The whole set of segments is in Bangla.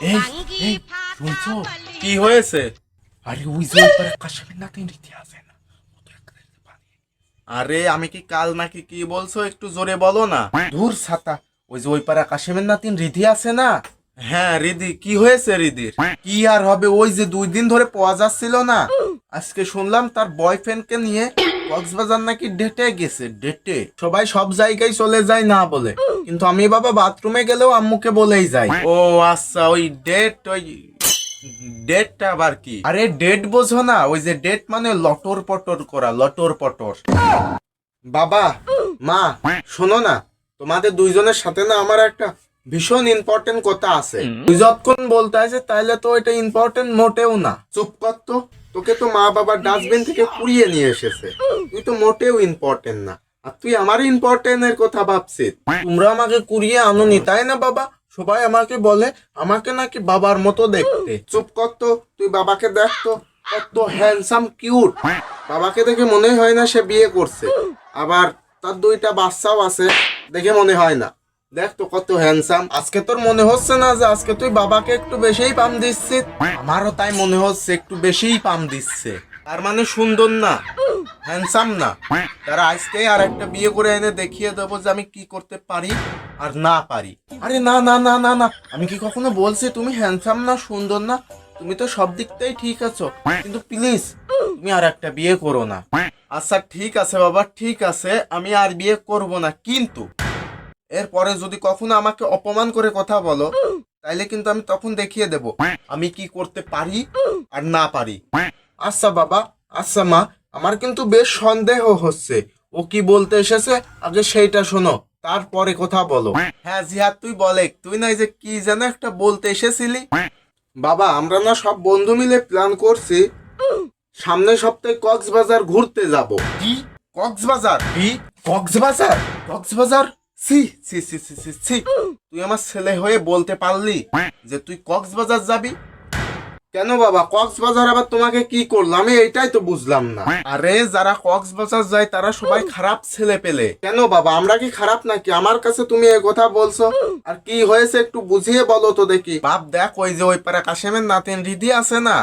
এই এই শুনছো? কি হয়েছে? আরে ওই যে নাতিন রীতি আছে না? আমি কি কাল নাকি কি বলছো? একটু জোরে বলো না। ধুর ছাতা ওই যে ওই পারে কাশেমের নাতিন রিধি আছে না? হ্যাঁ রিদি কি হয়েছে রিদির কি আর হবে? ওই যে দুই দিন ধরে পাওয়া যাচ্ছিল না? আজকে শুনলাম তার বয়ফ্রেন্ডকে নিয়ে কক্সবাজার নাকি ডেটে গেছে, ডেটে। সবাই সব জায়গায় চলে যায় না বলে। কিন্তু আমি বাবা বাথরুমে গেলেও আম্মুকে বলেই যাই। ও আচ্ছা ওই ডেট, ওই ডেটটা আবার কি? আরে ডেট বোঝো না, ওই যে ডেট মানে লটর পটর করা, লটর পটর। বাবা, মা, শোনো না, তোমাদের দুইজনের সাথে না আমার একটা ভীষণ ইম্পর্টেন্ট কথা আছে। তুই যতক্ষণ বলতে আছে তাহলে তো এটা ইম্পর্টেন্ট মোটেও না। চুপ কর তো। তোকে তো মা বাবার ডাস্টবিন থেকে কুড়িয়ে নিয়ে এসেছে। তুই তো মোটেও ইম্পর্টেন্ট না। আর তুই আমার ইম্পর্টেন্ট এর কথা ভাবছিস। তোমরা আমাকে কুড়িয়ে আনোনি তাই না বাবা? সবাই আমাকে বলে আমাকে নাকি বাবার মতো দেখতে। চুপ কর তো। তুই বাবাকে দেখ তো। কত হ্যান্ডসাম কিউট বাবাকে দেখে মনে হয় না সে বিয়ে করছে। আবার তার দুইটা বাচ্চাও আছে দেখে মনে হয় না। দেখ তো কত হ্যান্ডসাম আজকে তোর মনে হচ্ছে না যে আজকে তুই বাবাকে একটু বেশিই পাম দিচ্ছিস আমারও তাই মনে হচ্ছে, একটু বেশিই পাম দিচ্ছে। তার মানে সুন্দর না হ্যান্ডসাম না। তারা আজকে আর একটা বিয়ে করে এনে দেখিয়ে দেবো যে আমি কি করতে পারি আর না পারি। আরে না না না না না। আমি কি কখনো বলছি তুমি হ্যান্ডসাম না, সুন্দর না? তুমি তো সব দিকটাই ঠিক আছো। কিন্তু প্লিজ তুমি আর একটা বিয়ে করো না। আচ্ছা ঠিক আছে বাবা, ঠিক আছে। আমি আর বিয়ে করব না, কিন্তু এরপরে যদি কখনো আমাকে অপমান করে কথা বলো, তাইলে কিন্তু আমি তখন দেখিয়ে দেব আমি কি করতে পারি আর না পারি। আচ্ছা বাবা আচ্ছা মা, আমার কিন্তু বেশ সন্দেহ হচ্ছে। ও কি বলতে এসেছে? আগে সেইটা শোনো, তারপরে কথা বলো। হ্যাঁ জিহাদ, তুই বলে তুই না যে কি যেন একটা বলতে এসেছিলি? বাবা, আমরা না সব বন্ধু মিলে প্ল্যান করছি, সামনের সপ্তাহে কক্সবাজার ঘুরতে যাব। কি? কক্সবাজার? কি? কক্সবাজার? কক্সবাজার? তুই আমার ছেলে হয়ে বলতে পারলি যে তুই কক্সবাজার যাবি? কেন বাবা? কক্সবাজার আবার তোমাকে কি করল? আমি এইটাই তো বুঝলাম না। আরে, যারা কক্সবাজার যায়, তারা সবাই খারাপ ছেলে পেলে। কেন বাবা? আমরা কি খারাপ নাকি? আমার কাছে তুমি এই কথা বলছো। আর কি হয়েছে একটু বুঝিয়ে বলো তো দেখি। বাপ, দেখ, ওই যে ওই পারে কাশেমের নাতিন রিধি আছে না?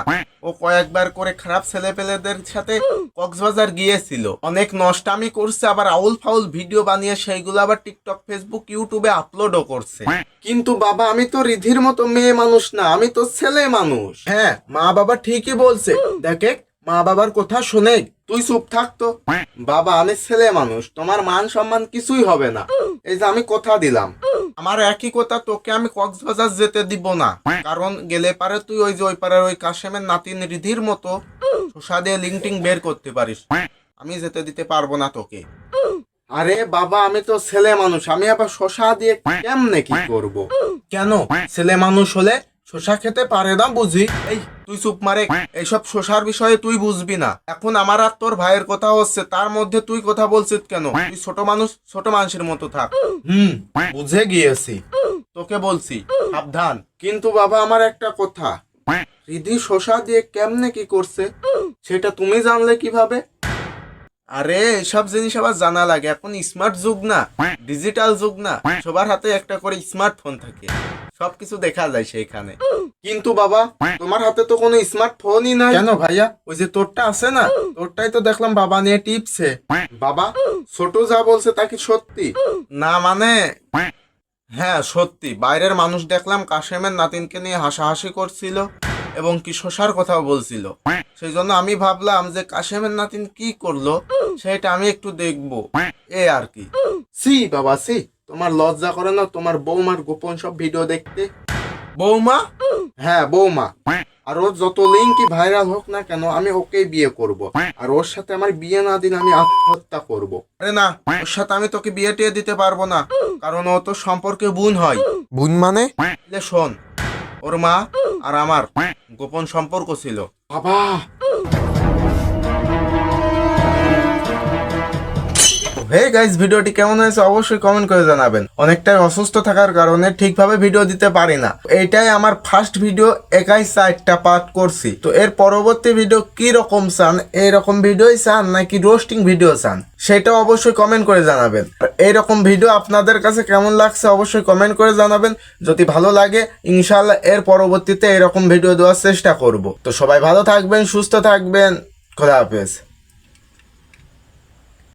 ও কয়েকবার করে খারাপ ছেলে পেলেদের সাথে কক্সবাজার গিয়েছিল। অনেক নষ্টামি করছে, আবার আউল ফাউল ভিডিও বানিয়ে সেইগুলো আবার টিকটক, ফেসবুক, ইউটিউবে আপলোডও করছে। কিন্তু বাবা, আমি তো রিধির মতো মেয়ে মানুষ না, আমি তো ছেলে মানুষ। হ্যাঁ মা বাবা ঠিকই বলছে। দেখে মা বাবার কথা শুনে। তুই চুপ থাকতো বাবা, আমি ছেলে মানুষ, তোমার মান সম্মান কিছুই হবে না। এই যে আমি কথা দিলাম। আমার একই কথা তোকে আমি কক্সবাজার যেতে দিব না। কারণ গেলে পারে তুই ওই যে ওই পারের ওই কাশেমের নাতিন রিধির মতো শোষা দিয়ে লিঙ্কটিং বের করতে পারিস। আমি যেতে দিতে পারব না তোকে। আরে বাবা আমি তো ছেলে মানুষ আমি আবার শশা দিয়ে কেমনে কি করব? কেন? ছেলে মানুষ হলে শশা খেতে পারে না বুঝি? এই, তুই চুপ মারে। এইসব শশার বিষয়ে তুই বুঝবি না। এখন আমার আর তোর ভাইয়ের কথা হচ্ছে, তার মধ্যে তুই কথা বলছিস কেন? তুই ছোট মানুষ, ছোট মানুষের মতো থাক। হুম, বুঝে গিয়েছি। তোকে বলছি, সাবধান। কিন্তু বাবা, আমার একটা কথা। রিধি শশা দিয়ে কেমনে কি করছে, সেটা তুমি জানলে কীভাবে? আরে, এসব জিনিস আবার জানা লাগে। এখন স্মার্ট যুগ না ডিজিটাল যুগ না। সবার হাতে একটা করে স্মার্টফোন থাকে। সবকিছু দেখা যায় সেইখানে। কিন্তু বাবা তোমার হাতে তো কোনো স্মার্টফোনই নাই। কেন ভাইয়া? ওই যে তোরটা আছে না তোরটাই তো দেখলাম বাবা নিয়ে টিপছে। বাবা ছোট যা বলছে তা কি সত্যি? না মানে? হ্যাঁ সত্যি। বাইরের মানুষ দেখলাম কাশেমের নাতিনকে নিয়ে হাসাহাসি করছিল এবং কি শশার কথাও বলছিল। সেই জন্য আমি ভাবলাম যে কাশেমের নাতিন কি করল সেটা আমি একটু দেখব। এ আর কি। সি বাবা সি। তোমার লজ্জা করে না? তোমার বৌমার গোপন সব ভিডিও দেখতে। বৌমা? হ্যাঁ বৌমা। আর ওর যত লিঙ্কই ভাইরাল হোক না কেন আমি ওকেই বিয়ে করব। আর ওর সাথে আমার বিয়ে না দিন আমি আত্মহত্যা করব। আরে না ওর সাথে আমি তোকে বিয়ে টিয়ে দিতে পারব না। কারণ ও তো সম্পর্কে বোন হয়। বোন মানে? শোন ওর মা আর আমার গোপন সম্পর্ক ছিল। বাবা হে গাইস ভিডিওটি কেমন হয়েছে অবশ্যই কমেন্ট করে জানাবেন। অনেকটাই অসুস্থ থাকার কারণে ঠিকভাবে ভিডিও দিতে পারি না। এটাই আমার ফার্স্ট ভিডিও একাই চারটা পার্ট করছি। তো এর পরবর্তী ভিডিও কি রকম চান এইরকম ভিডিওই চান নাকি রোস্টিং ভিডিও চান, সেটা অবশ্যই কমেন্ট করে জানাবেন। এইরকম ভিডিও আপনাদের কাছে কেমন লাগছে অবশ্যই কমেন্ট করে জানাবেন। যদি ভালো লাগে ইনশাল্লাহ এর পরবর্তীতে এরকম ভিডিও দেওয়ার চেষ্টা করব। তো সবাই ভালো থাকবেন, সুস্থ থাকবেন। খোদা হাফেজ।